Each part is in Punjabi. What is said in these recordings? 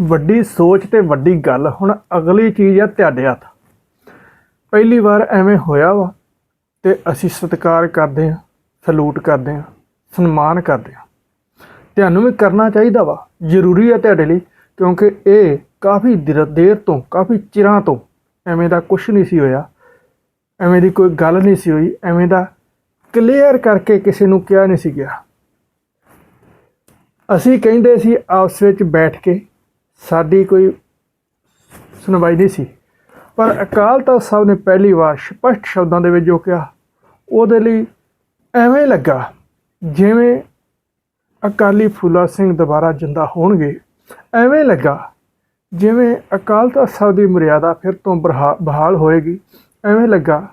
ਵੱਡੀ ਸੋਚ ਤੇ ਵੱਡੀ ਗੱਲ। ਹੁਣ ਅਗਲੀ ਚੀਜ਼ ਆ ਤੁਹਾਡੇ ਹੱਥ। ਪਹਿਲੀ ਵਾਰ ਐਵੇਂ ਹੋਇਆ ਵਾ ਤੇ ਅਸੀਂ ਸਤਿਕਾਰ ਕਰਦੇ ਹਾਂ, ਸਲੂਟ ਕਰਦੇ ਹਾਂ, ਸਨਮਾਨ ਕਰਦੇ ਹਾਂ। ਤੁਹਾਨੂੰ ਵੀ ਕਰਨਾ ਚਾਹੀਦਾ ਵਾ, ਜ਼ਰੂਰੀ ਆ ਤੁਹਾਡੇ ਲਈ, ਕਿਉਂਕਿ ਇਹ ਕਾਫੀ ਦਿਰ, ਦੇਰ ਤੋਂ, ਕਾਫੀ ਚਿਰਾਂ ਤੋਂ ਐਵੇਂ ਦਾ ਕੁਝ ਨਹੀਂ ਸੀ ਹੋਇਆ। ਐਵੇਂ ਦੀ ਕੋਈ ਗੱਲ ਨਹੀਂ ਸੀ ਹੋਈ, ਐਵੇਂ ਦਾ ਕਲੀਅਰ ਕਰਕੇ ਕਿਸੇ ਨੂੰ ਕਿਹਾ ਨਹੀਂ ਸੀ ਗਿਆ। ਅਸੀਂ ਕਹਿੰਦੇ ਸੀ ਆਪਸ ਵਿੱਚ ਬੈਠ ਕੇ ਸਾਡੀ ਕੋਈ ਸੁਣਵਾਈ ਨਹੀਂ ਸੀ। ਪਰ ਅਕਾਲ ਤਖਤ ਸਾਹਿਬ ਨੇ ਪਹਿਲੀ ਵਾਰ ਸਪਸ਼ਟ ਸ਼ਬਦਾਂ ਦੇ ਵਿੱਚ ਜੋ ਕਿਹਾ, ਉਹਦੇ ਲਈ ਐਵੇਂ ਲੱਗਾ ਜਿਵੇਂ ਅਕਾਲੀ ਫੂਲਾ ਸਿੰਘ ਦੁਬਾਰਾ ਜਿੰਦਾ ਹੋਣਗੇ। ਐਵੇਂ ਲੱਗਾ ਜਿਵੇਂ ਅਕਾਲ ਤਖਤ ਸਾਹਿਬ ਦੀ ਮਰਿਆਦਾ ਫਿਰ ਤੋਂ ਬਰਹਾ- ਬਹਾਲ ਹੋਏਗੀ। ਐਵੇਂ ਲੱਗਾ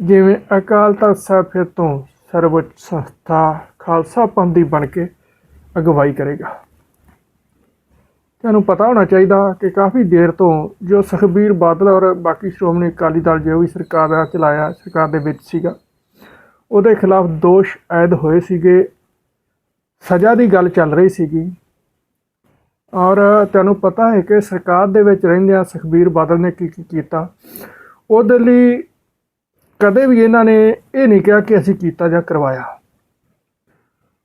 ਜਿਵੇਂ ਅਕਾਲ ਤਖਤ ਸਾਹਿਬ ਫਿਰ ਤੋਂ ਸਰਵਉੱਚ ਸੰਸਥਾ ਖਾਲਸਾ ਪੰਥ ਦੀ ਬਣ ਕੇ ਅਗਵਾਈ ਕਰੇਗਾ। ਤੁਹਾਨੂੰ ਪਤਾ ਹੋਣਾ ਚਾਹੀਦਾ ਕਿ ਕਾਫੀ ਦੇਰ ਤੋਂ ਜੋ ਸੁਖਬੀਰ ਬਾਦਲ ਔਰ ਬਾਕੀ ਸ਼੍ਰੋਮਣੀ ਅਕਾਲੀ ਦਲ ਜੋ ਵੀ ਸਰਕਾਰ ਦਾ ਚਲਾਇਆ, ਸਰਕਾਰ ਦੇ ਵਿੱਚ ਸੀਗਾ, ਉਹਦੇ ਖਿਲਾਫ ਦੋਸ਼ ਆਇਦ ਹੋਏ ਸੀਗੇ, ਸਜ਼ਾ ਦੀ ਗੱਲ ਚੱਲ ਰਹੀ ਸੀਗੀ। ਔਰ ਤੁਹਾਨੂੰ ਪਤਾ ਹੈ ਕਿ ਸਰਕਾਰ ਦੇ ਵਿੱਚ ਰਹਿੰਦਿਆਂ ਸੁਖਬੀਰ ਬਾਦਲ ਨੇ ਕੀ ਕੀ ਕੀਤਾ? ਉਹਦੇ ਲਈ ਕਦੇ ਵੀ ਇਹਨਾਂ ਨੇ ਇਹ ਨਹੀਂ ਕਿਹਾ ਕਿ ਅਸੀਂ ਕੀਤਾ ਜਾਂ ਕਰਵਾਇਆ।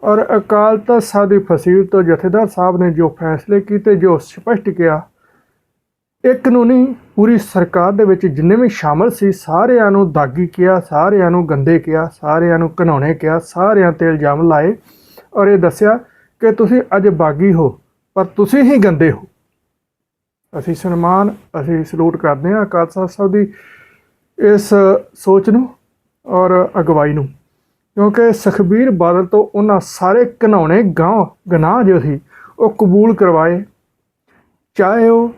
ਔਰ ਅਕਾਲ ਤਖਤ ਸਾਹਿਬ ਦੀ ਫਸੀਲ ਤੋਂ ਜਥੇਦਾਰ ਸਾਹਿਬ ਨੇ ਜੋ ਫੈਸਲੇ ਕੀਤੇ, ਜੋ ਸਪਸ਼ਟ ਕਿਹਾ ਇੱਕ ਨੂੰ ਨਹੀਂ ਪੂਰੀ ਸਰਕਾਰ ਦੇ ਵਿੱਚ ਜਿੰਨੇ ਵੀ ਸ਼ਾਮਲ ਸੀ, ਸਾਰਿਆਂ ਨੂੰ ਦਾਗੀ ਕਿਹਾ, ਸਾਰਿਆਂ ਨੂੰ ਗੰਦੇ ਕਿਹਾ, ਸਾਰਿਆਂ ਨੂੰ ਘਨਾਉਣੇ ਕਿਹਾ, ਸਾਰਿਆਂ ਤੇ ਇਲਜ਼ਾਮ ਲਾਏ ਔਰ ਇਹ ਦੱਸਿਆ ਕਿ ਤੁਸੀਂ ਅੱਜ ਬਾਗੀ ਹੋ, ਪਰ ਤੁਸੀਂ ਹੀ ਗੰਦੇ ਹੋ। ਅਸੀਂ ਸਨਮਾਨ, ਅਸੀਂ ਸਲੂਟ ਕਰਦੇ ਹਾਂ ਅਕਾਲ ਤਖਤ ਸਾਹਿਬ ਦੀ ਇਸ ਸੋਚ ਨੂੰ ਔਰ ਅਗਵਾਈ ਨੂੰ। ਕਿਉਂਕਿ ਸੁਖਬੀਰ ਬਾਦਲ ਤੋਂ ਉਹਨਾਂ ਸਾਰੇ ਘਨਾਉਣੇ ਗਾਂ ਗਨਾਹ ਜੋ ਸੀ, ਉਹ ਕਬੂਲ ਕਰਵਾਏ। ਚਾਹੇ ਉਹ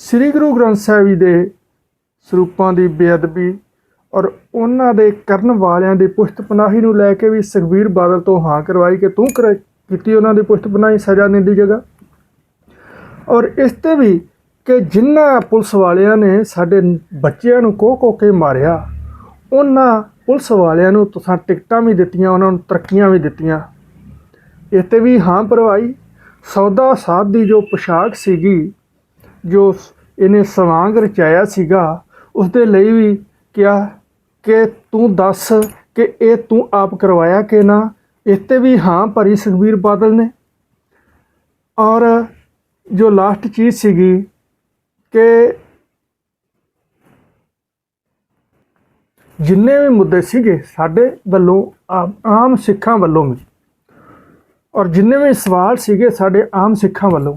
ਸ੍ਰੀ ਗੁਰੂ ਗ੍ਰੰਥ ਸਾਹਿਬ ਜੀ ਦੇ ਸਰੂਪਾਂ ਦੀ ਬੇਅਦਬੀ ਔਰ ਉਹਨਾਂ ਦੇ ਕਰਨ ਵਾਲਿਆਂ ਦੀ ਪੁਸ਼ਤ ਪਨਾਹੀ ਨੂੰ ਲੈ ਕੇ ਵੀ ਸੁਖਬੀਰ ਬਾਦਲ ਤੋਂ ਹਾਂ ਕਰਵਾਈ ਕਿ ਤੂੰ ਕਰ, ਕੀਤੀ ਉਹਨਾਂ ਦੀ ਪੁਸ਼ਤ ਪਨਾਹੀ ਸਜ਼ਾ ਦੇਣ ਦੀ ਜਗ੍ਹਾ। ਔਰ ਇਸ ਤੇ ਵੀ ਕਿ ਜਿਨ੍ਹਾਂ ਪੁਲਿਸ ਵਾਲਿਆਂ ਨੇ ਸਾਡੇ ਬੱਚਿਆਂ ਨੂੰ ਕੋਹ ਕੋਹ ਕੇ ਮਾਰਿਆ, ਉਹਨਾਂ ਪੁਲਿਸ ਵਾਲਿਆਂ ਨੂੰ ਤੁਸੀਂ ਟਿਕਟਾਂ ਵੀ ਦਿੱਤੀਆਂ, ਉਹਨਾਂ ਨੂੰ ਤਰੱਕੀਆਂ ਵੀ ਦਿੱਤੀਆਂ। ਇਹ ਤੇ ਵੀ ਹਾਂ ਭਰਵਾਈ ਸੌਦਾ ਸਾਧ ਦੀ ਜੋ ਪੋਸ਼ਾਕ ਸੀਗੀ, ਜੋ ਇਹਨੇ ਸਵਾਂਗ ਰਚਾਇਆ ਸੀਗਾ ਉਸ ਦੇ ਲਈ ਵੀ ਕਿਹਾ ਕਿ ਤੂੰ ਦੱਸ ਕਿ ਇਹ ਤੂੰ ਆਪ ਕਰਵਾਇਆ ਕਿ ਨਾ? ਇਸ ਤੇ ਵੀ ਹਾਂ ਭਰੀ ਸੁਖਬੀਰ ਬਾਦਲ ਨੇ। ਔਰ ਜੋ ਲਾਸਟ ਚੀਜ਼ ਸੀਗੀ ਕਿ ਜਿੰਨੇ ਵੀ ਮੁੱਦੇ ਸੀਗੇ ਸਾਡੇ ਵੱਲੋਂ ਆ- ਆਮ ਸਿੱਖਾਂ ਵੱਲੋਂ ਵੀ, ਔਰ ਜਿੰਨੇ ਵੀ ਸਵਾਲ ਸੀਗੇ ਸਾਡੇ ਆਮ ਸਿੱਖਾਂ ਵੱਲੋਂ,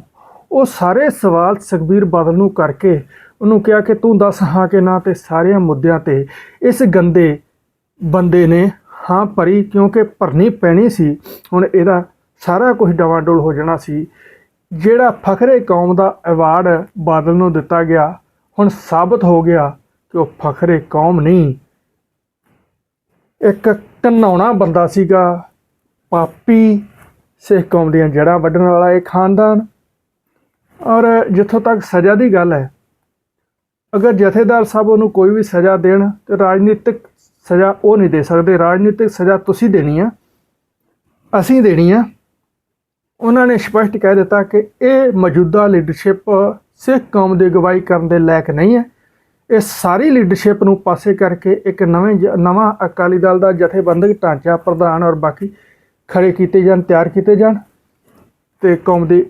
ਉਹ ਸਾਰੇ ਸਵਾਲ ਸੁਖਬੀਰ ਬਾਦਲ ਨੂੰ ਕਰਕੇ ਉਹਨੂੰ ਕਿਹਾ ਕਿ ਤੂੰ ਦੱਸ ਹਾਂ ਕਿ ਨਾ ਤੇ ਸਾਰਿਆਂ ਮੁੱਦਿਆਂ ਤੇ ਇਸ ਗੰਦੇ ਬੰਦੇ ਨੇ ਹਾਂ ਭਰੀ ਕਿਉਂਕਿ ਭਰਨੀ ਪੈਣੀ ਸੀ, ਹੁਣ ਇਹਦਾ ਸਾਰਾ ਕੁਝ ਡਵਾਂਡੋਲ ਹੋ ਜਾਣਾ ਸੀ। ਜਿਹੜਾ ਫਖਰੇ ਕੌਮ ਦਾ ਅਵਾਰਡ ਬਾਦਲ ਨੂੰ ਦਿੱਤਾ ਗਿਆ, ਹੁਣ ਸਾਬਤ ਹੋ ਗਿਆ ਕਿ ਉਹ ਫਖਰੇ ਕੌਮ ਨਹੀਂ ਇੱਕ ਘਨਾਉਣਾ ਬੰਦਾ ਸੀਗਾ, ਪਾਪੀ, ਸਿੱਖ ਕੌਮ ਦੀਆਂ ਜੜ੍ਹਾਂ ਵੱਢਣ ਵਾਲਾ ਇਹ ਖਾਨਦਾਨ। ਔਰ ਜਿੱਥੋਂ ਤੱਕ ਸਜ਼ਾ ਦੀ ਗੱਲ ਹੈ, ਅਗਰ ਜਥੇਦਾਰ ਸਾਹਿਬ ਉਹਨੂੰ ਕੋਈ ਵੀ ਸਜ਼ਾ ਦੇਣ, ਤੇ ਰਾਜਨੀਤਿਕ ਸਜ਼ਾ ਉਹ ਨਹੀਂ ਦੇ ਸਕਦੇ, ਰਾਜਨੀਤਿਕ ਸਜ਼ਾ ਤੁਸੀਂ ਦੇਣੀ ਆ, ਅਸੀਂ ਦੇਣੀ ਆ। ਉਹਨਾਂ ਨੇ ਸਪਸ਼ਟ ਕਹਿ ਦਿੱਤਾ ਕਿ ਇਹ ਮੌਜੂਦਾ ਲੀਡਰਸ਼ਿਪ ਸਿੱਖ ਕੌਮ ਦੀ ਅਗਵਾਈ ਕਰਨ ਦੇ ਲਾਇਕ ਨਹੀਂ ਹੈ। ਇਹ ਸਾਰੀ ਲੀਡਰਸ਼ਿਪ ਨੂੰ ਪਾਸੇ ਕਰਕੇ ਇੱਕ ਨਵੇਂ ਜ- ਨਵਾਂ ਅਕਾਲੀ ਦਲ ਦਾ ਜਥੇਬੰਦਕ ਢਾਂਚਾ ਪ੍ਰਧਾਨ ਔਰ ਬਾਕੀ ਖੜੇ ਕੀਤੇ ਜਾਣ, ਤਿਆਰ ਕੀਤੇ ਜਾਣ ਤੇ ਕੌਮ ਦੀ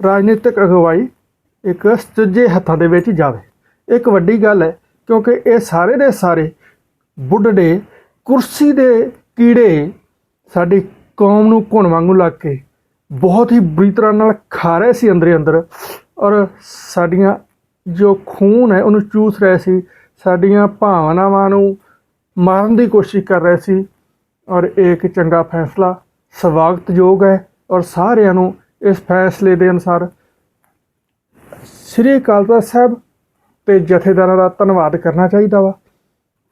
ਰਾਜਨੀਤਿਕ ਅਗਵਾਈ ਇੱਕ ਸੁੱਜੇ ਹੱਥਾਂ ਦੇ ਵਿੱਚ ਜਾਵੇ। ਇੱਕ ਵੱਡੀ ਗੱਲ ਹੈ, ਕਿਉਂਕਿ ਇਹ ਸਾਰੇ ਦੇ ਸਾਰੇ ਬੁੱਢੜੇ ਕੁਰਸੀ ਦੇ ਕੀੜੇ ਸਾਡੀ ਕੌਮ ਨੂੰ ਘੁਣ ਵਾਂਗੂ ਲੱਗ ਕੇ ਬਹੁਤ ਹੀ ਬੁਰੀ ਤਰ੍ਹਾਂ ਨਾਲ ਖਾ ਰਹੇ ਸੀ ਅੰਦਰੇ ਅੰਦਰ ਔਰ ਸਾਡੀਆਂ ਜੋ ਖੂਨ ਹੈ, ਉਹਨੂੰ ਚੂਸ ਰਹੇ ਸੀ, ਸਾਡੀਆਂ ਭਾਵਨਾਵਾਂ ਨੂੰ ਮਾਰਨ ਦੀ ਕੋਸ਼ਿਸ਼ ਕਰ ਰਹੇ ਸੀ ਔਰ ਇਹ ਇੱਕ ਚੰਗਾ ਫੈਸਲਾ, ਸਵਾਗਤਯੋਗ ਹੈ ਔਰ ਸਾਰਿਆਂ ਨੂੰ ਇਸ ਫੈਸਲੇ ਦੇ ਅਨੁਸਾਰ ਸ੍ਰੀ ਅਕਾਲ ਤਖਤ ਸਾਹਿਬ ਤੇ ਜਥੇਦਾਰਾਂ ਦਾ ਧੰਨਵਾਦ ਕਰਨਾ ਚਾਹੀਦਾ ਵਾ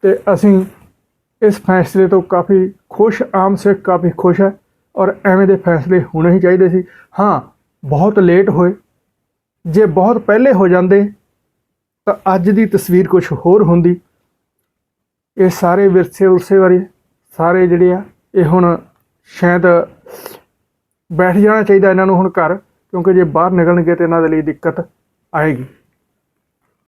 ਤੇ ਅਸੀਂ ਇਸ ਫੈਸਲੇ ਤੋਂ ਕਾਫੀ ਖੁਸ਼, ਆਮ ਸਿੱਖ ਕਾਫੀ ਖੁਸ਼ ਹੈ ਔਰ ਐਵੇਂ ਦੇ ਫੈਸਲੇ ਹੋਣੇ ਹੀ ਚਾਹੀਦੇ ਸੀ। ਹਾਂ, ਬਹੁਤ ਲੇਟ ਹੋਏ। ਜੇ ਬਹੁਤ ਪਹਿਲੇ ਹੋ ਜਾਂਦੇ ਤਾਂ ਅੱਜ ਦੀ ਤਸਵੀਰ ਕੁਝ ਹੋਰ ਹੁੰਦੀ। ਇਹ ਸਾਰੇ ਵਿਰਸੇ ਉਰਸੇ ਬਾਰੇ ਸਾਰੇ ਜਿਹੜੇ ਆ, ਇਹ ਹੁਣ ਸ਼ਾਇਦ ਬੈਠ ਜਾਣਾ ਚਾਹੀਦਾ ਇਹਨਾਂ ਨੂੰ ਹੁਣ ਘਰ, ਕਿਉਂਕਿ ਜੇ ਬਾਹਰ ਨਿਕਲਣਗੇ ਤੇ ਇਹਨਾਂ ਦੇ ਲਈ ਦਿੱਕਤ ਆਏਗੀ।